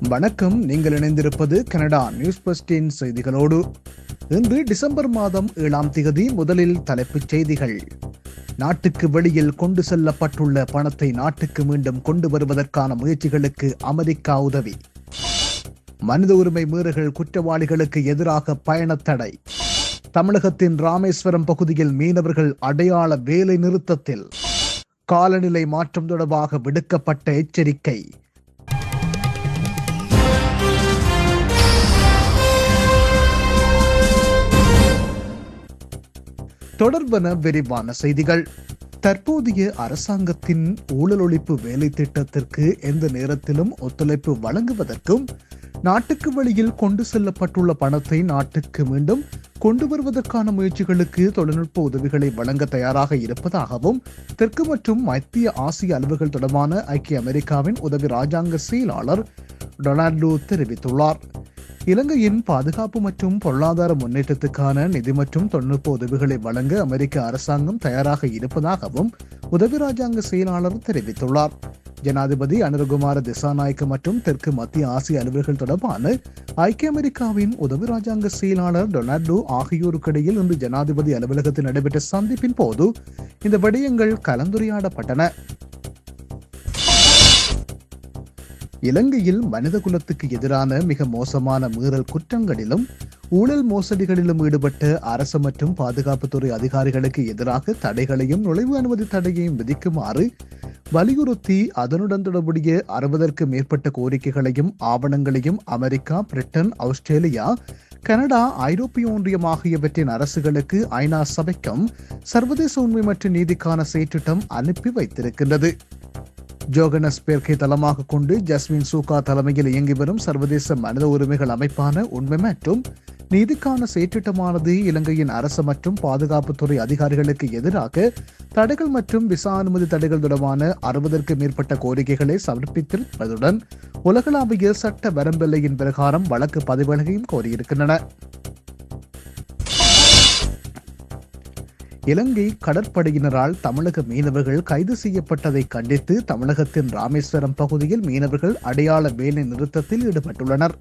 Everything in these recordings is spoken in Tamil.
வணக்கம் நீங்கள் இணைந்திருப்பது கனடா நியூஸ் பஸ்டின் செய்திகளோடு. இன்று டிசம்பர் மாதம் ஏழாம் திகதி முதலில் தலைப்புச் செய்திகள். நாட்டுக்கு வெளியில் கொண்டு செல்லப்பட்டுள்ள பணத்தை நாட்டுக்கு மீண்டும் கொண்டு வருவதற்கான முயற்சிகளுக்கு அமெரிக்கா உதவி. மனித உரிமை மீறல்கள் குற்றவாளிகளுக்கு எதிராக பயணத்தடை தமிழகத்தின் ராமேஸ்வரம் பகுதியில் மீனவர்கள் அடையாள வேலை நிறுத்தத்தில் காலநிலை மாற்றம் தொடர்பாக விடுக்கப்பட்ட எச்சரிக்கை. தொடர்பன விரிவான செய்திகள். தற்போதைய அரசாங்கத்தின் ஊழல் ஒழிப்பு வேலை திட்டத்திற்கு எந்த நேரத்திலும் ஒத்துழைப்பு வழங்குவதற்கும் நாட்டுக்கு வெளியில் கொண்டு செல்லப்பட்டுள்ள பணத்தை நாட்டுக்கு மீண்டும் கொண்டு வருவதற்கான முயற்சிகளுக்கு தொழில்நுட்ப உதவிகளை வழங்க தயாராக இருப்பதாகவும் தெற்கு மற்றும் மத்திய ஆசிய அளவுகள் தொடர்பான ஐக்கிய அமெரிக்காவின் உதவி ராஜாங்க செயலாளர் டொனால்டு தெரிவித்துள்ளார். இலங்கையின் பாதுகாப்பு மற்றும் பொருளாதார முன்னேற்றத்துக்கான நிதி மற்றும் தொழில்நுட்ப உதவிகளை வழங்க அமெரிக்க அரசாங்கம் தயாராக இருப்பதாகவும் உதவி ராஜாங்க செயலாளர் தெரிவித்துள்ளார். ஜனாதிபதி அனுரகுமார திசாநாயக்க மற்றும் தெற்கு மத்திய ஆசிய அலுவல்கள் தொடர்பான ஐக்கிய அமெரிக்காவின் உதவி ராஜாங்க செயலாளர் டொனால்டோ ஆகியோருக்கிடையில் இன்று ஜனாதிபதி அலுவலகத்தில் நடைபெற்ற சந்திப்பின் போது இந்த விடயங்கள் கலந்துரையாடப்பட்டன. இலங்கையில் மனித குலத்துக்கு எதிரான மிக மோசமான மீறல் குற்றங்களிலும் ஊழல் மோசடிகளிலும் ஈடுபட்ட அரசு மற்றும் பாதுகாப்புத்துறை அதிகாரிகளுக்கு எதிராக தடைகளையும் நுழைவு அனுமதி தடையையும் விதிக்குமாறு வலியுறுத்தி அதனுடன் தொடர்புடைய அறுபதற்கு மேற்பட்ட கோரிக்கைகளையும் ஆவணங்களையும் அமெரிக்கா பிரிட்டன் ஆஸ்திரேலியா கனடா ஐரோப்பிய ஒன்றியம் ஆகியவற்றின் அரசுகளுக்கு ஐநா சபைக்கும் சர்வதேச உண்மை மற்றும் நீதிக்கான செயற்றிட்டம் அனுப்பி வைத்திருக்கின்றது. ஜோகனஸ் பேர்க்கை தளமாக கொண்டு ஜஸ்மின் சூகா தலைமையில் இயங்கி வரும் சர்வதேச மனித உரிமைகள் அமைப்பான உண்மை மற்றும் நீதிக்கான செயற்றிட்டமானது இலங்கையின் அரசு மற்றும் பாதுகாப்புத்துறை அதிகாரிகளுக்கு எதிராக தடைகள் மற்றும் விசா அனுமதி தடைகள் தொடர்பான அறுபதற்கு மேற்பட்ட கோரிக்கைகளை சமர்ப்பித்திருப்பதுடன் உலகளாவிய சட்ட வரம்பெல்லையின் பிரகாரம் வழக்கு பதிவுகளையும் கோரியிருக்கின்றன. இலங்கை கடற்படையினரால் தமிழக மீனவர்கள் கைது செய்யப்பட்டதை கண்டித்து தமிழகத்தின் ராமேஸ்வரம் பகுதியில் மீனவர்கள் அடையாள வேலை நிறுத்தத்தில் ஈடுபட்டுள்ளனர்.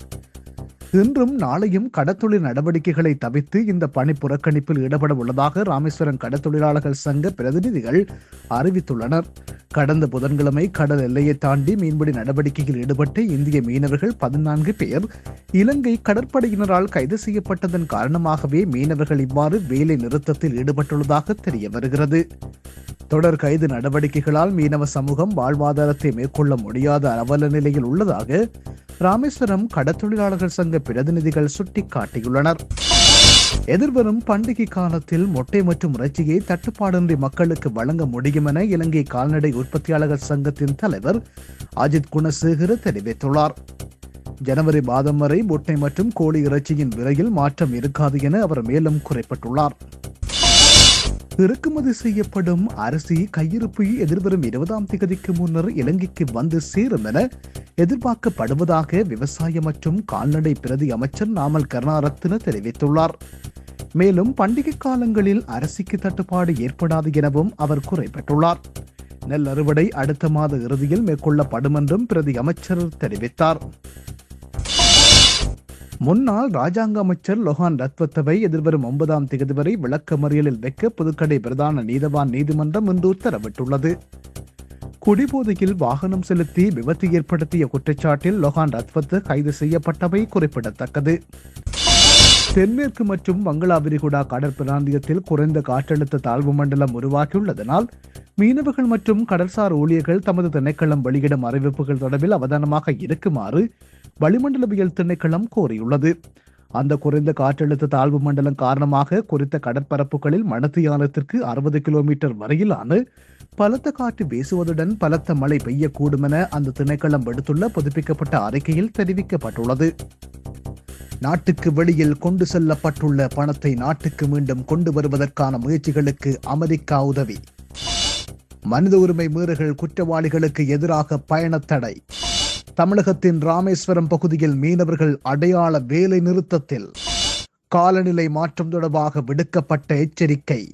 இன்றும் நாளையும் கடத்தொழில் நடவடிக்கைகளை தவிர்த்து இந்த பணி புறக்கணிப்பில் ஈடுபட உள்ளதாக ராமேஸ்வரம் கடத்தொழிலாளர்கள் சங்க பிரதிநிதிகள் அறிவித்துள்ளனர். கடந்த புதன்கிழமை கடல் எல்லையை தாண்டி மீன்பிடி நடவடிக்கையில் ஈடுபட்ட இந்திய மீனவர்கள் பதினான்கு பேர் இலங்கை கடற்படையினரால் கைது செய்யப்பட்டதன் காரணமாகவே மீனவர்கள் இவ்வாறு வேலை நிறுத்தத்தில் ஈடுபட்டுள்ளதாக தெரிய வருகிறது. தொடர் கைது நடவடிக்கைகளால் மீனவ சமூகம் வாழ்வாதாரத்தை மேற்கொள்ள முடியாத அவல நிலையில் உள்ளதாக ராமேஸ்வரம் கடத்தொழிலாளர்கள் சங்க பிரதிநிதிகள் சுட்டிக்காட்டியுள்ளனர். எதிர்வரும் பண்டிகை காலத்தில் மொட்டை மற்றும் இறைச்சியை தட்டுப்பாடின்றி மக்களுக்கு வழங்க முடியும் என இலங்கை கால்நடை உற்பத்தியாளர்கள் சங்கத்தின் தலைவர் அஜித் குணசேகர தெரிவித்துள்ளார். ஜனவரி மாதம் வரை முட்டை மற்றும் கோழி இறைச்சியின் விலையில் மாற்றம் இருக்காது என அவர் மேலும் குறிப்பிட்டுள்ளார். இறக்குமதி செய்யப்படும் அரிசி கையிருப்பு எதிர்வரும் இருபதாம் தேதிக்கு முன்னர் இலங்கைக்கு வந்து சேரும் என எதிர்பார்க்கப்படுவதாக விவசாய மற்றும் கால்நடை பிரதி அமைச்சர் நாமல் கருணாரத்ன தெரிவித்துள்ளார். மேலும் பண்டிகை காலங்களில் அரிசிக்கு தட்டுப்பாடு ஏற்படாது எனவும் அவர் குறிப்பிட்டுள்ளார். நெல் அறுவடை அடுத்த மாத இறுதியில் மேற்கொள்ளப்படும் என்றும் பிரதி அமைச்சர் தெரிவித்தார். முன்னாள் ராஜாங்க அமைச்சர் லொஹான் ரத்வத்தவை எதிர்வரும் ஒன்பதாம் தேதி வரை விளக்க மறியலில் வைக்க புதுக்கடை பிரதான நீதவான் நீதிமன்றம் இன்று உத்தரவிட்டுள்ளது. குடிபோதையில் வாகனம் செலுத்தி விபத்து ஏற்படுத்திய குற்றச்சாட்டில் லொஹான் ரத்வத்து கைது செய்யப்பட்டவை குறிப்பிடத்தக்கது. தென்மேற்கு மற்றும் வங்களா விரிகுடா கடற்பிராந்தியத்தில் குறைந்த காற்றழுத்த தாழ்வு மண்டலம் உருவாகியுள்ளதனால் மீனவர்கள் மற்றும் கடல்சார் ஊழியர்கள் தமது திணைக்களம் வெளியிடும் அறிவிப்புகள் தொடர்பில் அவதானமாக இருக்குமாறு வளிமண்டலவியல் திணைக்களம் கோரியுள்ளது. அந்த குறைந்த காற்றழுத்த தாழ்வு மண்டலம் காரணமாக குறித்த கடற்பரப்புகளில் மணத்தியாலத்திற்கு அறுபது கிலோமீட்டர் வரையிலான பலத்த காற்று வீசுவதுடன் பலத்த மழை பெய்யக்கூடும் என அந்த திணைக்களம் விடுத்துள்ள புதுப்பிக்கப்பட்ட அறிக்கையில் தெரிவிக்கப்பட்டுள்ளது. நாட்டுக்கு வெளியில் கொண்டு செல்லப்பட்டுள்ள பணத்தை நாட்டுக்கு மீண்டும் கொண்டு வருவதற்கான முயற்சிகளுக்கு அமெரிக்கா உதவி. மனித உரிமை மீறுகள் குற்றவாளிகளுக்கு எதிராக பயண தடை தமிழகத்தின் ராமேஸ்வரம் பகுதியில் மீனவர்கள் அடையாள வேலை நிறுத்தத்தில் காலநிலை மாற்றம் தொடர்பாக விடுக்கப்பட்ட எச்சரிக்கை.